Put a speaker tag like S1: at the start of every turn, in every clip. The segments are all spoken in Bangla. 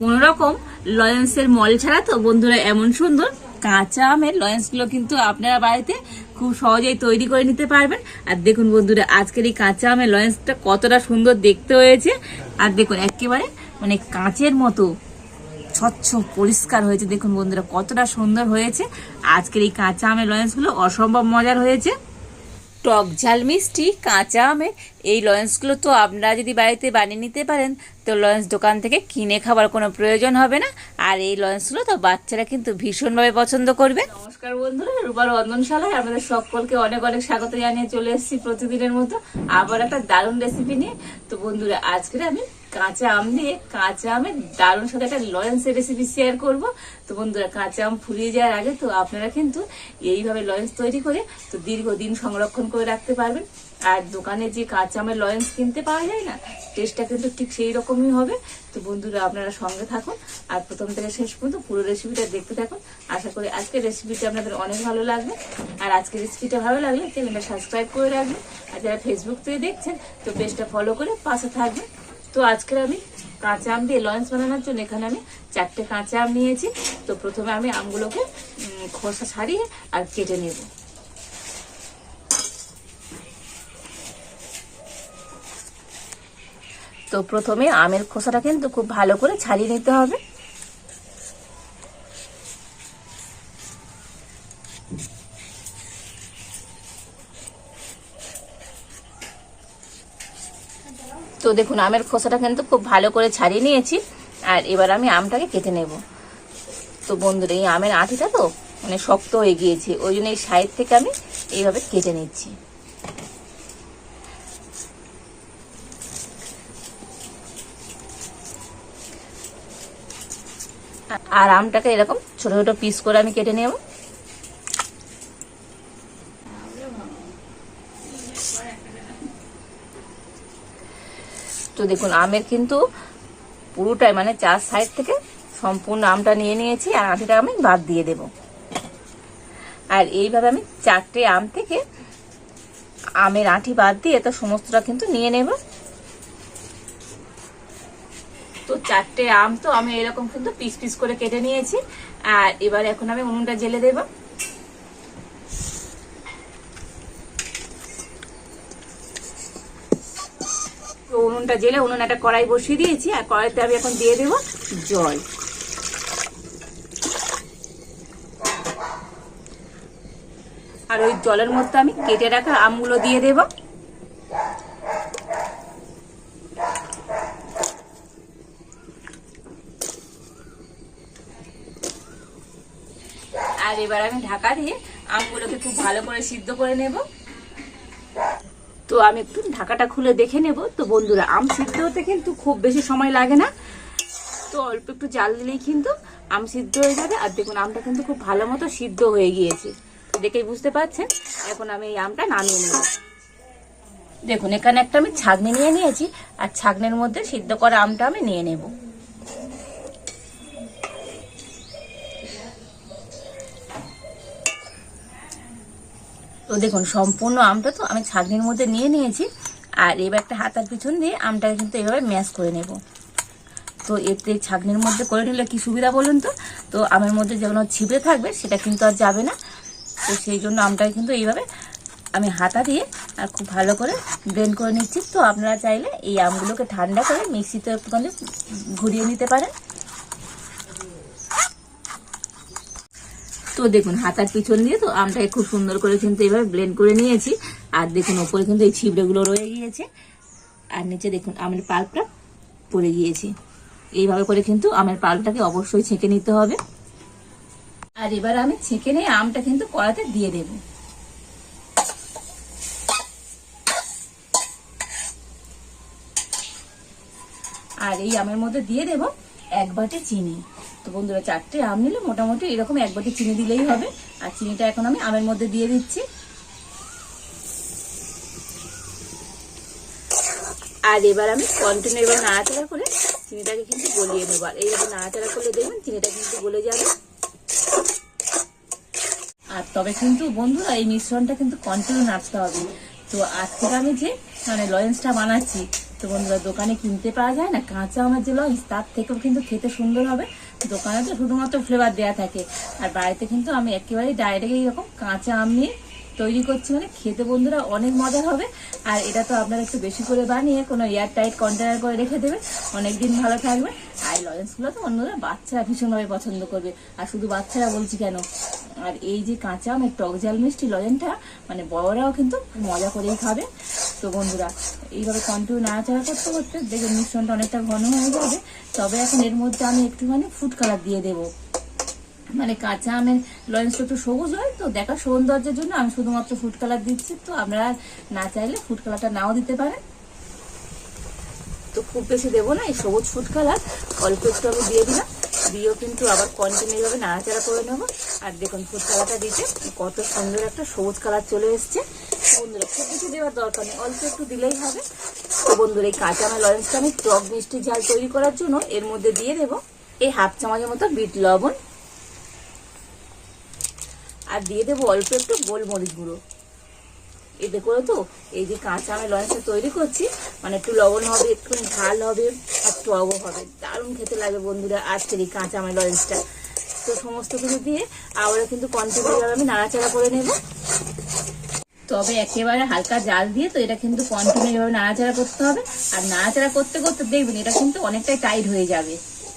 S1: কোনোরকম লয়েন্সের মল ছাড়া তো বন্ধুরা এমন সুন্দর। কাঁচা আমের লয়েন্সগুলো কিন্তু আপনারা বাড়িতে খুব সহজেই তৈরি করে নিতে পারবেন। আর দেখুন বন্ধুরা, আজকের এই কাঁচা আমের লয়েন্সটা কতটা সুন্দর দেখতে হয়েছে। আর দেখুন, একেবারে মানে কাঁচের মতো স্বচ্ছ, পরিষ্কার হয়েছে। দেখুন বন্ধুরা, কতটা সুন্দর হয়েছে। আজকের এই কাঁচা আমের লয়েন্সগুলো অসম্ভব মজার হয়েছে। টক ঝাল মিষ্টি, কাঁচা আমের এই লয়েন্সগুলো তো আপনারা যদি বাড়িতে বানিয়ে নিতে পারেন, তো লয়েন্স দোকান থেকে কিনে খাবার কোনো প্রয়োজন হবে না। আর এই লয়েন্সগুলো তো বাচ্চারা কিন্তু ভীষণভাবে পছন্দ করবে। নমস্কার বন্ধুরা রুবার রন্ধনশালায় আমাদের সকলকে অনেক অনেক স্বাগত জানিয়ে চলে এসেছি প্রতিদিনের মতো। আবার একটা দারুণ রেসিপি নিয়ে। তো বন্ধুরা আজকে আমি কাঁচা আম দিয়ে কাঁচা আমের দারুণ সাথে একটা লয়েন্সের রেসিপি শেয়ার করব। তো বন্ধুরা, কাঁচা আম ফুরিয়ে যাওয়ার আগে তো আপনারা কিন্তু এইভাবে লয়েন্স তৈরি করে তো দীর্ঘদিন সংরক্ষণ করে রাখতে পারবেন। আর দোকানে যে কাঁচা আমের লয়েন্স কিনতে পাওয়া যায় না টেস্টটা কিন্তু ঠিক সেই রকমই হবে। তো বন্ধুরা, আপনারা সঙ্গে থাকুন। আর প্রথম থেকে শেষ পর্যন্ত পুরো রেসিপিটা দেখতে থাকুন। আশা করি আজকের রেসিপিটা আপনাদের অনেক ভালো লাগবে। আর আজকের রেসিপিটা ভালো লাগলে চ্যানেলটা সাবস্ক্রাইব করে রাখবেন। আর যারা ফেসবুক থেকে দেখছেন, তো পেজটা ফলো করে পাশে থাকবেন। তো আজকের আমি কাঁচা আম দিয়ে লঞ্চ বানানোর জন্য এখানে আমি চারটে কাঁচা আম নিয়েছি। তো প্রথমে আমি আমগুলোকে খোসা ছাড়িয়ে আর কেটে নেব। তো প্রথমে আমের খোসাটা কিন্তু খুব ভালো করে ছাড়িয়ে নিতে হবে। দেখুন, আমের খোসাটা কিন্তু খুব ভালো করে ছাড়িয়ে নিয়েছি। আর এবার আমি আমটাকে কেটে নেব। তো বন্ধুরা, এই আমের আঠিটা তো মানে শক্ত হয়ে গিয়েছে, ওই জন্য এই সাইড থেকে আমি এইভাবে কেটে নিচ্ছি। আর আমটাকে এরকম ছোট ছোট পিস করে আমি কেটে নেব। তো দেখুন, আমের কিন্তু পুরোটাই মানে চার সাইড থেকে সম্পূর্ণ আমটা নিয়ে নিয়েছি, আর আটিটা আমি বাদ দিয়ে দেব। আর এইভাবে আমি চারটে আম থেকে আমের আঁটি বাদ দিয়ে তো সমস্তটা কিন্তু নিয়ে নেব। তো চারটে আম তো আমি এরকম কিন্তু পিস পিস করে কেটে নিয়েছি, আর এবার এখন আমি উনুনটা জেলে দেবো। উনুনটা জেলে উনুন একটা কড়াই বসিয়ে দিয়েছি, আর কড়াইতে আমি এখন দিয়ে দেবো জল। আর ওই জলের মধ্যে আমি কেটে রাখা আমগুলো দিয়ে দেব। আর এবার আমি ঢাকা দিয়ে আমগুলোকে খুব ভালো করে সিদ্ধ করে নেব। তো আমি একটু ঢাকাটা খুলে দেখে নেব। তো বন্ধুরা, আম সিদ্ধ হতে কিন্তু খুব বেশি সময় লাগে না। তো অল্প একটু জাল দিলেই কিন্তু আম সিদ্ধ হয়ে যাবে। আর দেখুন, আমটা কিন্তু খুব ভালো মতো সিদ্ধ হয়ে গিয়েছে। দেখেই বুঝতে পারছেন? এখন আমি এই আমটা নামিয়ে নেব। দেখুন, এখানে একটা আমি ছাগনি নিয়ে নিয়েছি। আর ছাগনির মধ্যে সিদ্ধ করা আমটা আমি নিয়ে নেব। তো দেখুন, সম্পূর্ণ আমটা তো আমি ছাগনির মধ্যে নিয়ে নিয়েছি, আর এবার একটা হাতার পিছন দিয়ে আমটাকে কিন্তু এভাবে ম্যাশ করে নেব। তো এতে ছাগনির মধ্যে করে নিলে কি সুবিধা বলুন তো? তো আমের মধ্যে যেগুলো ছিপে থাকবে, সেটা কিন্তু আর যাবে না। তো সেই জন্য আমটাকে কিন্তু এইভাবে আমি হাতা দিয়ে আর খুব ভালো করে ব্লেন্ড করে নিচ্ছি। তো আপনারা চাইলে এই আমগুলোকে ঠান্ডা করে মিক্সিতে একটুখানি ঘুরিয়ে নিতে পারেন। তো দেখুন হাতার পিছন দিয়ে তো আমটাকে খুব সুন্দর করে কিন্তু এভাবে ব্লেন্ড করে নিয়েছি। আর দেখুন, ওপরে কিন্তু এই ছিবড়েগুলো রয়ে গিয়েছে। আর নিচে দেখুন, আমের পাল্পটা পড়ে গিয়েছে। এইভাবে করে কিন্তু আমের পাল্পটাকে অবশ্যই ছেঁকে নিতে হবে। আর এবার আমি ছেঁকে নিয়ে আমটা কিন্তু কড়াতে দিয়ে দেব। আর এই আমের মধ্যে দিয়ে দেব এক বাটি চিনি। তো বন্ধুরা চারটে আম নিলে মোটামুটি এরকম এক বাটি চিনি দিলেই হবে। আর চিনিটা এখন আমি আমের মধ্যে দিয়ে দিচ্ছি। আর এবার আমি কন্টিনিউ এবার নাড়াচাড়া করে চিনিটাকে কিন্তু গলিয়ে নেব। আর এইভাবে নাড়াচাড়া করলে দেখবেন চিনিটা কিন্তু গলে যাবে। আর তবে কিন্তু বন্ধুরা এই মিশ্রণটা কিন্তু কন্টিনিউ নাড়তে হবে। তো আজকে আমি যে মানে লয়েন্সটা বানাচ্ছি, তো বন্ধুরা দোকানে কিনতে পাওয়া যায় না, কাঁচা আমার যে লঞ্চ তার থেকেও কিন্তু খেতে সুন্দর হবে। দোকানে তো শুধুমাত্র ফ্লেভার দেওয়া থাকে। আর বাড়িতে কিন্তু আমি একেবারেই ডাইরেক্ট এইরকম কাঁচা আম নিয়ে তৈরি করছি। মানে খেতে বন্ধুরা অনেক মজার হবে। আর এটা তো আপনারা একটু বেশি করে বানিয়ে কোনো এয়ার টাইট কন্টেনার করে রেখে দেবে। অনেক দিন ভালো থাকবে। আর লজেন্সগুলো তো অন্যরা বাচ্চারা ভীষণভাবে পছন্দ করবে। আর শুধু বাচ্চারা বলছি কেন? আর এই যে কাঁচা আমের টক ঝাল মিষ্টি লজেনটা মানে বড়রাও কিন্তু মজা করেই খাবে। তো বন্ধুরা। এইভাবে কন্টিনিউ নাড়াচাড়া করতে করতে দেখবেন মিশ্রণটা অনেকটা ঘন হয়ে যাবে। তবে এখন এর মধ্যে আমি একটুখানি ফুড কালার দিয়ে দেবো। মানে কাঁচা আমের লরেন্সটা একটু সবুজ হয় তো দেখার সৌন্দর্যের জন্য আমি শুধুমাত্র ফুড কালার দিচ্ছি। তো আপনারা না চাইলে ফুড কালারটা নাও দিতে পারেন। তো খুব বেশি দেবো না, এই সবুজ ফুড কালার অল্প একটু আমি দিয়ে দিলাম। দিয়েও কিন্তু আবার কন্টিনিউ ভাবে নাড়াচাড়া করে নেব। আর দেখুন ফুড কালারটা দিতে কত সুন্দর একটা সবুজ কালার চলে এসছে। বন্ধুরা, খুব কিছু দেওয়ার দরকার নেই, অল্প একটু দিলেই হবে। তো বন্ধুরা, এই কাঁচা আমের লরেন্সটা আমি টক মিষ্টি ঝাল তৈরি করার জন্য এর মধ্যে দিয়ে দেবো এই হাফ চামচের মতো বিট লবণ। আর দিয়ে দেবো অল্প একটু গোলমরিচ গুঁড়ো। এতে করে তো এই যে কাঁচা আমের লঞ্চটা তৈরি করছি মানে একটু লবণ হবে একটু ঝাল হবে। টকও হবে। দারুণ খেতে লাগে বন্ধুরা, আজকের এই কাঁচা আমের লঞ্চটা তো সমস্ত কিছু দিয়ে আবার কিন্তু কন্টিনিউ আমি নাড়াচাড়া করে নেব। তবে একেবারে হালকা জাল দিয়ে তো এটা কিন্তু কন্টিনিউ ভাবে নাড়াচাড়া করতে হবে। আর নাড়াচাড়া করতে করতে দেখবেন এটা কিন্তু অনেকটাই টাইট হয়ে যাবে।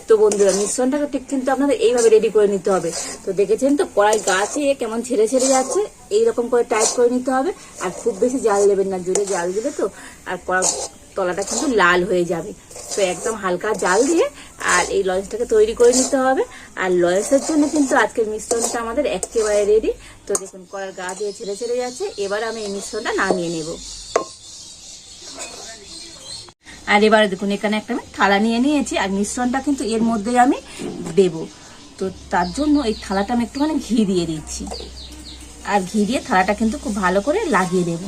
S1: তো বন্ধুরা, মিশ্রণটাকে ঠিক কিন্তু আপনাদের এইভাবে রেডি করে নিতে হবে। তো দেখেছেন তো, কড়াই গাছে কেমন ছেড়ে ছেড়ে যাচ্ছে, এইরকম করে টাইট করে নিতে হবে। আর খুব বেশি জাল দেবেন না, জোরে জাল দিলে তো আর কড়া তলাটা কিন্তু লাল হয়ে যাবে। তো একদম হালকা জাল দিয়ে আর এই লঞ্চটাকে তৈরি করে নিতে হবে। আর লঞ্চের জন্য কিন্তু আজকের মিশ্রণটা আমাদের একেবারে রেডি তো দেখুন কড়ার গা দিয়ে ছেড়ে ছেড়ে যাচ্ছে। এবার আমি এই মিশ্রণটা নামিয়ে নেব। আর এবারে দেখুন, এখানে একটা আমি থালা নিয়ে নিয়েছি। আর মিশ্রণটা কিন্তু এর মধ্যে আমি দেব। তো তার জন্য এই থালাটা আমি একটুখানি ঘি দিয়ে দিচ্ছি। আর ঘি দিয়ে থালাটা কিন্তু খুব ভালো করে লাগিয়ে দেব।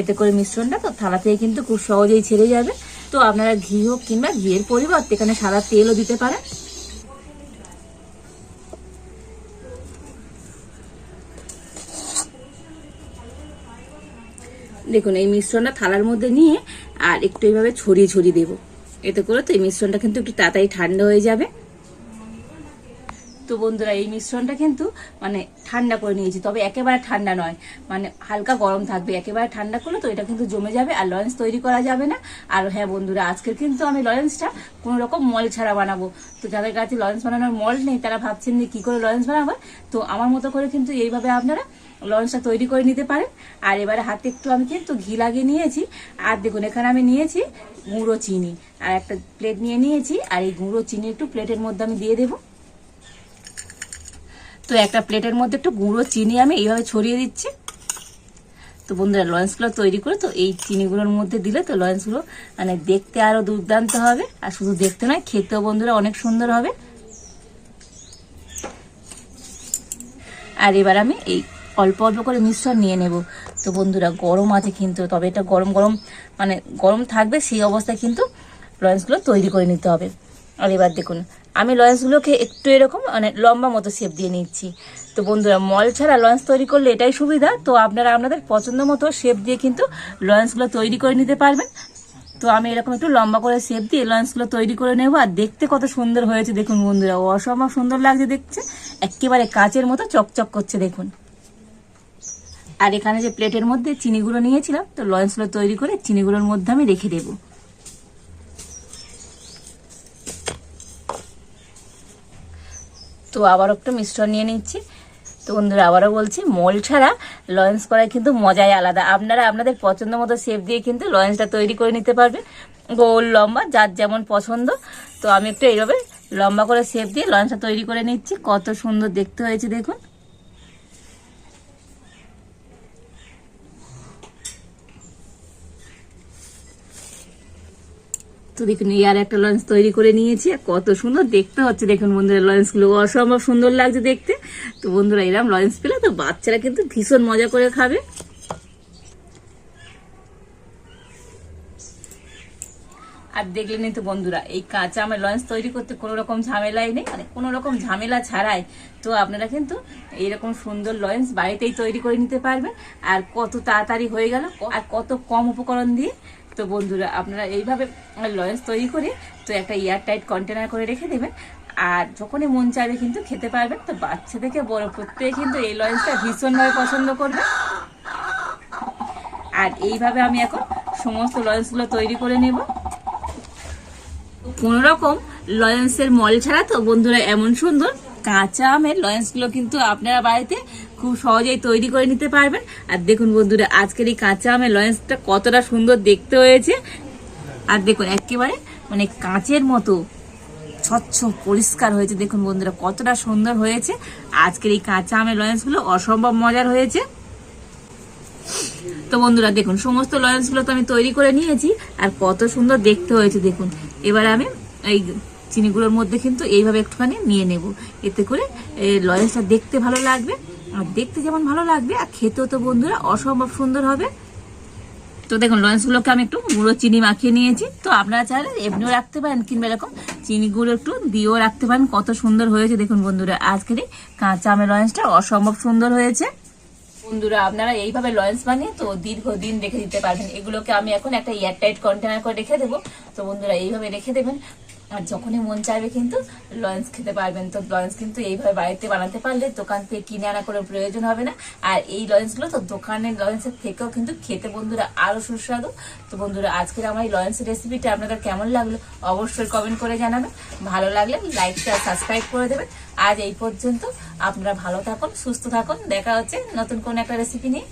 S1: এতে করে মিশ্রণটা তো থালা থেকে কিন্তু খুব সহজেই ছেড়ে যাবে। তো আপনারা ঘি হোক কিংবা ঘিয়ের পরিবর্তে এখানে সাদা তেলও দিতে পারেন। দেখুন, এই মিশ্রণটা থালার মধ্যে নিয়ে আর একটু এইভাবে ছড়িয়ে ছড়িয়ে দেবো। এতে করে তো এই মিশ্রণটা কিন্তু একটু তাড়াতাড়ি ঠান্ডা হয়ে যাবে। তো বন্ধুরা, এই মিশ্রণটা কিন্তু মানে ঠান্ডা করে নিয়েছি, তবে একেবারে ঠান্ডা নয়। মানে হালকা গরম থাকবে, একেবারে ঠান্ডা করলে তো এটা কিন্তু জমে যাবে আর লরেন্স তৈরি করা যাবে না। আর হ্যাঁ বন্ধুরা, আজকের কিন্তু আমি লরেন্সটা কোনো রকম মল ছাড়া বানাবো। তো যাদের কাছে লরেন্স বানানোর মল নেই, তারা ভাবছেন যে কী করে লরেন্স বানাবো? তো আমার মতো করে কিন্তু এইভাবে আপনারা লঞ্চটা তৈরি করে নিতে পারেন। আর এবারে হাতে একটু আমি কিন্তু ঘি লাগিয়ে নিয়েছি। আর দেখুন, এখানে আমি নিয়েছি গুঁড়ো চিনি। আর একটা প্লেট নিয়ে নিয়েছি। আর এই গুঁড়ো চিনি একটু প্লেটের মধ্যে আমি দিয়ে দেবো। তো একটা প্লেটের মধ্যে একটু গুঁড়ো চিনি আমি এইভাবে ছড়িয়ে দিচ্ছি। তো বন্ধুরা, লঞ্চগুলো তৈরি করে তো এই চিনিগুলোর মধ্যে দিলে তো লঞ্চগুলো মানে দেখতে আরও দুর্দান্ত হবে। আর শুধু দেখতে নয়, খেতেও বন্ধুরা অনেক সুন্দর হবে। আর এবার আমি এই অল্প অল্প করে মিশ্রণ নিয়ে নেব। তো বন্ধুরা, গরম আছে কিন্তু, তবে এটা গরম গরম মানে গরম থাকবে সেই অবস্থায় কিন্তু লয়েন্সগুলো তৈরি করে নিতে হবে। আর এবার দেখুন আমি লয়েন্সগুলোকে একটু এরকম মানে লম্বা মতো শেপ দিয়ে নিচ্ছি। তো বন্ধুরা মল ছাড়া লয়েন্স তৈরি করলে এটাই সুবিধা। তো আপনারা আপনাদের পছন্দ মতো শেপ দিয়ে কিন্তু লয়েন্সগুলো তৈরি করে নিতে পারবেন। তো আমি এরকম একটু লম্বা করে শেপ দিয়ে লঞ্চগুলো তৈরি করে নেব। আর দেখতে কত সুন্দর হয়েছে, দেখুন বন্ধুরা। অসম্ভব সুন্দর লাগছে দেখছে একেবারে কাচের মতো চকচক করছে, দেখুন। আর এখানে যে প্লেটের মধ্যে চিনিগুলো নিয়েছিলাম, তো লঞ্চগুলো তৈরি করে চিনিগুলোর মধ্যে আমি রেখে দেব। তো আবার একটু মিশ্রণ নিয়ে নিচ্ছি। তো বন্ধুরা, আবারও বলছি, মল ছাড়া লয়েন্স করায় কিন্তু মজাই আলাদা। আপনারা আপনাদের পছন্দ মতো শেপ দিয়ে কিন্তু লয়েন্সটা তৈরি করে নিতে পারবেন। গোল, লম্বা, যার যেমন পছন্দ। তো আমি একটু এইভাবে লম্বা করে শেপ দিয়ে লঞ্চটা তৈরি করে নিচ্ছি। কত সুন্দর দেখতে হয়েছে, দেখুন। তো দেখুন, এই আর একটা লঞ্চ তৈরি করে নিয়েছি, আর কত সুন্দর দেখতে হচ্ছে। দেখুন বন্ধুরা লঞ্চগুলো অসম্ভব সুন্দর লাগছে দেখতে। তো বন্ধুরা এরকম লঞ্চ পেলে তো বাচ্চারা কিন্তু ভীষণ মজা করে খাবে। আর দেখলেনই তো বন্ধুরা, এই কাঁচা আমের লঞ্চ তৈরি করতে কোনো রকম ঝামেলাই নেই মানে কোনো রকম ঝামেলা ছাড়াই। তো আপনারা কিন্তু এইরকম সুন্দর লঞ্চ বাড়িতেই তৈরি করে নিতে পারবেন। আর কত তাড়াতাড়ি হয়ে গেল, আর কত কম উপকরণ দিয়ে তো বন্ধুরা, আপনারা এইভাবে লয়েন্স তৈরি করে তো একটা এয়ার টাইট কন্টেনার করে রেখে দেবেন। আর যখনই মন চাইবে কিন্তু খেতে পারবেন। তো বাচ্চা থেকে বড় প্রত্যেকে কিন্তু এই লয়েন্সটা ভীষণভাবে পছন্দ করবে। আর এইভাবে আমি এখন সমস্ত লয়েন্সগুলো তৈরি করে নেব। কোন রকম লয়েন্সের মল ছাড়া তো বন্ধুরা এমন সুন্দর। কাঁচা আমের লয়েন্সগুলো কিন্তু আপনারা বাড়িতে খুব সহজেই তৈরি করে নিতে পারবেন। আর দেখুন বন্ধুরা, আজকের এই কাঁচা আমের লয়েন্সটা কতটা সুন্দর দেখতে হয়েছে। আর দেখুন, একেবারে মানে কাঁচের মতো স্বচ্ছ, পরিষ্কার হয়েছে। দেখুন বন্ধুরা, কতটা সুন্দর হয়েছে। আজকের এই কাঁচা আমের লয়েন্সগুলো অসম্ভব মজার হয়েছে। তো বন্ধুরা, দেখুন, সমস্ত লয়েন্সগুলো তো আমি তৈরি করে নিয়েছি। আর কত সুন্দর দেখতে হয়েছে, দেখুন। এবার আমি এই চিনিগুলোর মধ্যে কিন্তু এইভাবে একটুখানি নিয়ে নেব। এতে করে লয়েন্সটা দেখতে ভালো লাগবে। আর দেখতে যেমন ভালো লাগবে, আর খেতেও তো বন্ধুরা অসম্ভব সুন্দর হবে। তো দেখুন লয়েন্সগুলোকে আমি একটু গুঁড়ো চিনি মাখিয়ে নিয়েছি। তো আপনারা চাইলে এমনিও রাখতে পারেন, কিংবা এরকম চিনি গুঁড়ো একটু দিয়েও রাখতে পারেন। কত সুন্দর হয়েছে দেখুন বন্ধুরা, আজকের এই কাঁচা আমের লয়েন্সটা অসম্ভব সুন্দর হয়েছে। বন্ধুরা, আপনারা এইভাবে লয়েন্স বানিয়ে তো দীর্ঘদিন রেখে দিতে পারবেন। এগুলোকে আমি এখন একটা এয়ারটাইট কন্টেনার করে রেখে দেবো। তো বন্ধুরা, এইভাবে রেখে দেবেন। আর যখনই মন চাইবে কিন্তু লয়েন্স খেতে পারবেন। তো লয়েন্স কিন্তু এইভাবে বাড়িতে বানাতে পারলে দোকান থেকে কিনে আনা করে প্রয়োজন হবে না। আর এই লয়েন্সগুলো তো দোকানের লয়েন্সের থেকেও কিন্তু খেতে বন্ধুরা আরও সুস্বাদু। তো বন্ধুরা, আজকের আমার এই লয়েন্সের রেসিপিটা আপনাদের কেমন লাগল অবশ্যই কমেন্ট করে জানাবেন। ভালো লাগলে লাইক শেয়ার সাবস্ক্রাইব করে দেবেন। আজ এই পর্যন্ত আপনারা ভালো থাকুন, সুস্থ থাকুন। দেখা হচ্ছে নতুন কোন একটা রেসিপি নিয়ে।